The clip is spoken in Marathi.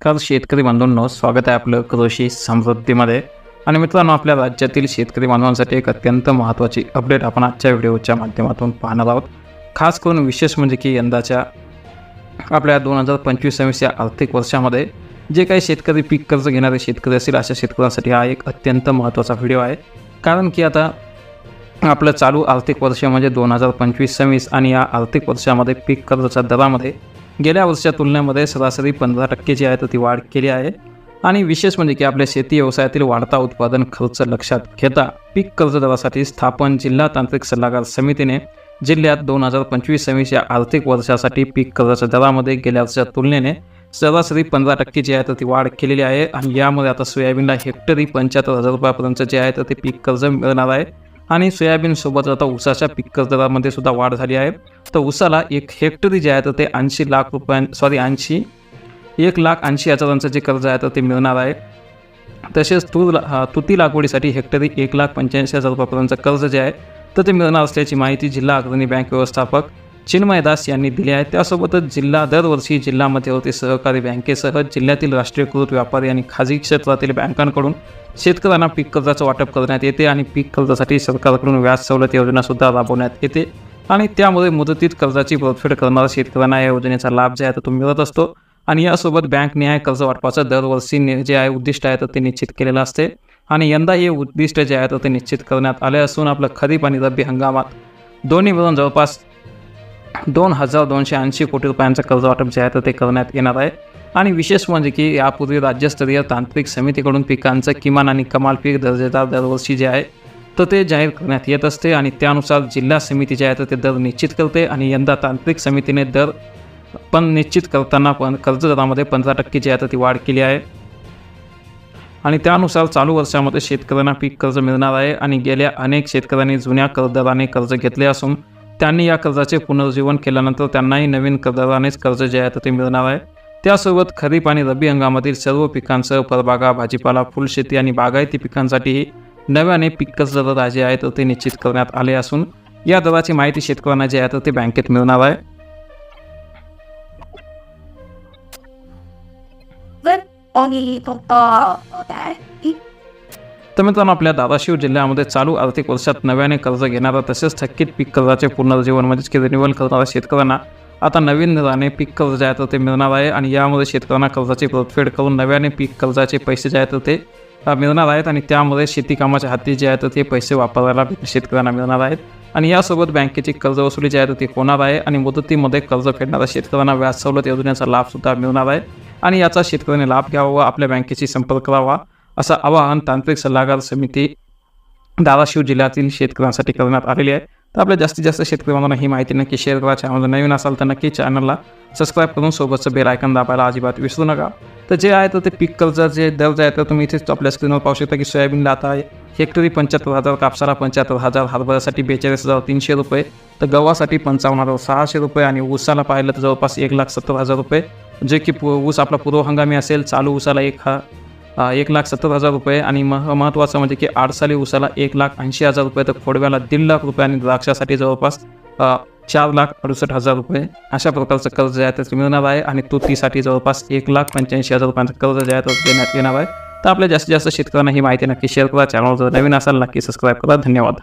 तर शेतकरी बांधवांनो स्वागत आहे आपलं कृषी समृद्धीमध्ये. आणि मित्रांनो आपल्या राज्यातील शेतकरी बांधवांसाठी एक अत्यंत महत्त्वाची अपडेट आपण आजच्या व्हिडिओच्या माध्यमातून पाहणार आहोत. खास करून विशेष म्हणजे की यंदाच्या आपल्या दोन हजार पंचवीस सव्वीस या आर्थिक वर्षामध्ये जे काही शेतकरी पीक कर्ज घेणारे शेतकरी असतील अशा शेतकऱ्यांसाठी हा एक अत्यंत महत्त्वाचा व्हिडिओ आहे. कारण की आता आपलं चालू आर्थिक वर्ष म्हणजे दोन हजार पंचवीस सव्वीस आणि या आर्थिक वर्षामध्ये पीक कर्जाच्या दरामध्ये गेल्या वर्षाच्या तुलनेमध्ये सरासरी पंधरा टक्के जी आहे तर ती वाढ केली आहे. आणि विशेष म्हणजे की आपल्या शेती व्यवसायातील वाढता उत्पादन खर्च लक्षात घेता पीक कर्ज दरासाठी स्थापन जिल्हा तांत्रिक सल्लागार समितीने जिल्ह्यात दोन हजार पंचवीस सव्वीसच्या आर्थिक वर्षासाठी पीक कर्जाच्या दरामध्ये गेल्या वर्षाच्या तुलनेने सरासरी पंधरा टक्के जी आहे तर ती वाढ केलेली आहे. आणि यामध्ये आता सोयाबीनला हेक्टरी पंच्याहत्तर हजार रुपयापर्यंत जे आहे तर ते पीक कर्ज मिळणार आहे. आणि सोयाबीनसोबत आता ऊसाच्या पीक दरामध्ये सुद्धा वाढ झाली आहे. तर ऊसाला एक हेक्टरी जे आहे तर ते ऐंशी लाख रुपयां सॉरी ऐंशी एक लाख ऐंशी हजारांचं जे कर्ज आहे तर ते मिळणार आहे. तसेच तूर ला- तुती लागवडीसाठी हेक्टरी एक लाख पंच्याऐंशी हजार रुपयापर्यंतचं कर्ज जे आहे तर ते मिळणार असल्याची माहिती जिल्हा अग्रणी बँक व्यवस्थापक चिन्मय दास यांनी दिले आहे त्यासोबतच जिल्हा दरवर्षी जिल्हा मध्यवर्ती सहकारी बँकेसह जिल्ह्यातील राष्ट्रीयकृत व्यापारी आणि खाजगी क्षेत्रातील बँकांकडून शेतकऱ्यांना पीक कर्जाचं वाटप करण्यात येते आणि पीक कर्जासाठी सरकारकडून व्याज सवलत योजनासुद्धा राबवण्यात येते. आणि त्यामुळे मुदतीत कर्जाची परतफेड करणाऱ्या शेतकऱ्यांना या योजनेचा लाभ जे आहे तर तो मिळत असतो. आणि यासोबत बँक न्याय कर्ज वाटपाचं दरवर्षी जे आहे उद्दिष्ट आहे तर ते निश्चित केलेलं असते. आणि यंदा हे उद्दिष्ट जे आहे तर ते निश्चित करण्यात आले असून आपलं खरीप आणि रब्बी हंगामात दोन्ही मिळून जवळपास दोन हजार दोनशे ऐंशी कोटी रुपयांचं कर्ज वाटप जे आहे तर ते करण्यात येणार आहे. आणि विशेष म्हणजे की यापूर्वी राज्यस्तरीय तांत्रिक समितीकडून पिकांचं किमान आणि कमाल पीक दर्जेदार दरवर्षी जे आहे तर ते जाहीर करण्यात येत असते आणि त्यानुसार जिल्हा समिती जे आहे तर ते दर निश्चित करते आणि यंदा तांत्रिक समितीने दर पण निश्चित करताना पण कर्जदरामध्ये पंधरा टक्के जी आहे तर ती वाढ केली आहे. आणि त्यानुसार चालू वर्षामध्ये शेतकऱ्यांना पीक कर्ज मिळणार आहे आणि गेल्या अनेक शेतकऱ्यांनी जुन्या कर्जदराने कर्ज घेतले असून त्यांनी या कर्जाचे पुनर्जीवन केल्यानंतर त्यांनाही नवीन कर्जदारानेच कर्ज जे आहे तर ते मिळणार आहे. त्यासोबत खरीप आणि रब्बी हंगामातील सर्व पिकांसह फळबागा भाजीपाला फुलशेती आणि बागायती पिकांसाठीही नव्याने पीक कर्ज दर जे आहे तर ते निश्चित करण्यात आले असून या दराची माहिती शेतकऱ्यांना जे आहे तर ते बँकेत मिळणार आहे. Then only तर मित्रांनो आपल्या धाराशिव जिल्ह्यामध्ये चालू आर्थिक वर्षात नव्याने कर्ज घेणारा तसेच थकीत पीक कर्जाचे पुनर्जीवन म्हणजेच की रिन्युअल करणाऱ्या शेतकऱ्यांना आता नवीन दराने पीक कर्ज जे आहे तर ते मिळणार आहे आणि यामध्ये शेतकऱ्यांना कर्जाची परतफेड करून नव्याने पीक कर्जाचे पैसे जे आहेत तर ते मिळणार आहेत आणि त्यामध्ये शेती कामाच्या हाती जे आहेत ते पैसे वापरायला शेतकऱ्यांना मिळणार आहेत. आणि यासोबत बँकेची कर्ज वसुली जी आहे तर ती होणार आहे आणि मुदतीमध्ये कर्ज फेडणाऱ्या शेतकऱ्यांना व्याज सवलत योजनेचा लाभसुद्धा मिळणार आहे. आणि याचा शेतकऱ्यांनी लाभ घ्यावा व आपल्या बँकेशी संपर्क करावा. असं आवाहन तांत्रिक सल्लागार समिती धाराशिव जिल्ह्यातील शेतकऱ्यांसाठी करण्यात आलेली आहे. तर आपल्या जास्तीत जास्त शेतकरी बांधवांना ही माहिती नक्की शेअर करा. चॅनल नवीन असाल तर नक्की चॅनलला सबस्क्राईब करून सोबतचं बेल आयकन दाबायला अजिबात विसरू नका. तर जे आहे तर ते पीक कर्ज जे दर जे आहे तर तुम्ही इथेच आपल्या स्क्रीनवर पाहू शकता की सोयाबीनला आता हेक्टरी पंच्याहत्तर हजार कापसाला पंच्याहत्तर हजार हरभऱ्यासाठी बेचाळीस हजार तीनशे रुपये तर गव्हासाठी पंचावन्न हजार सहाशे रुपये आणि ऊसाला पाहिलं तर जवळपास एक लाख सत्तर हजार रुपये. जे की पु- ऊस आपला पूर्व हंगामी असेल चालू ऊसाला एक हा एक लाख सत्तर हजार रुपये आणि मह महत्त्वाचं म्हणजे की आडसाली ऊसाला एक लाख ऐंशी हजार रुपये तर खोडव्याला दीड लाख रुपये आणि द्राक्षासाठी जवळपास चार लाख अडुसष्ट हजार रुपये. अशा प्रकारचं कर्ज जे आहे ते मिळणार आहे आणि तुतीसाठी जवळपास एक लाख पंच्याऐंशी हजार रुपयांचं कर्ज जे आहे तर देण्यात येणार आहे. तर आपल्या जास्तीत जास्त शेतकऱ्यांना ही माहिती नक्की शेअर करा. चॅनल जर नवीन असाल नक्की सबस्क्राईब करा. धन्यवाद.